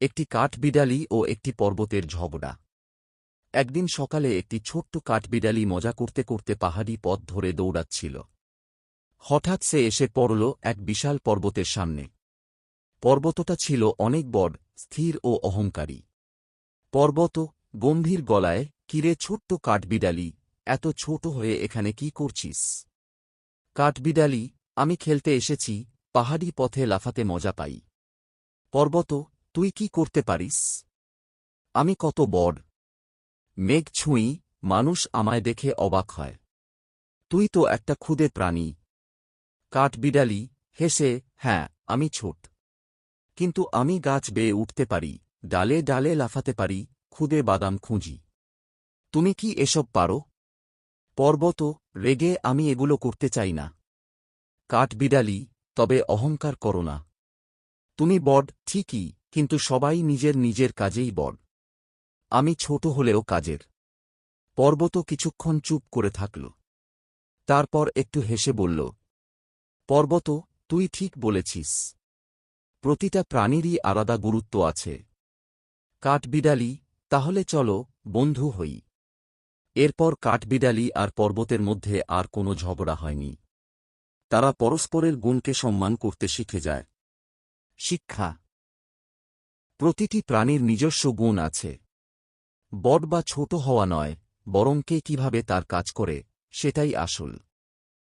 একটি কাঠবিড়ালি ও একটি পর্বতের ঝগড়া। একদিন সকালে একটি ছোট্ট কাঠবিড়ালি মজা করতে করতে পাহাড়ি পথ ধরে দৌড়াচ্ছিল। হঠাৎ সে এসে পড়ল এক বিশাল পর্বতের সামনে। পর্বতটা ছিল অনেক বড়, স্থির ও অহংকারী। পর্বত গম্ভীর গলায়, কিরে ছোট্ট কাঠবিড়ালি, এত ছোট হয়ে এখানে কি করছিস? কাঠবিড়ালি, আমি খেলতে এসেছি, পাহাড়ি পথে লাফাতে মজা পাই। পর্বত তুই কি করতে পারিস? আমি কত বড়। মেঘ ছুঁই, মানুষ আমায় দেখে অবাক হয়। তুই তো একটা ক্ষুদে প্রাণী। কাঠবিড়ালি হেসে হ্যাঁ আমি ছোট। কিন্তু আমি গাছ বেয়ে উঠতে পারি, ডালে ডালে লাফাতে পারি খুদে বাদাম খুঁজি। তুমি কি এসব পারো? পর্বত, রেগে আমি এগুলো করতে চাই না। কাঠবিড়ালি তবে অহংকার করো না। তুমি বড, ঠিকই। কিন্তু সবাই নিজের নিজের কাজেই বড। আমি ছোট হলেও কাজের। পর্বত কিছুক্ষণ চুপ করে থাকল। তারপর একটু হেসে বলল, পর্বত, তুই ঠিক বলেছিস। প্রতিটা প্রাণীরই আলাদা গুরুত্ব আছে। কাঠবিড়ালি, তাহলে চলো, বন্ধু হই। এরপর কাঠবিড়ালি আর পর্বতের মধ্যে আর কোনো ঝগড়া হয়নি। তারা পরস্পরের গুণকে সম্মান করতে শিখে যায়। শিক্ষা প্রতিটি প্রাণীর নিজস্ব গুণ আছে। বট বা ছোট হওয়া নয়, বরং কে কীভাবে তার কাজ করে, সেটাই আসল।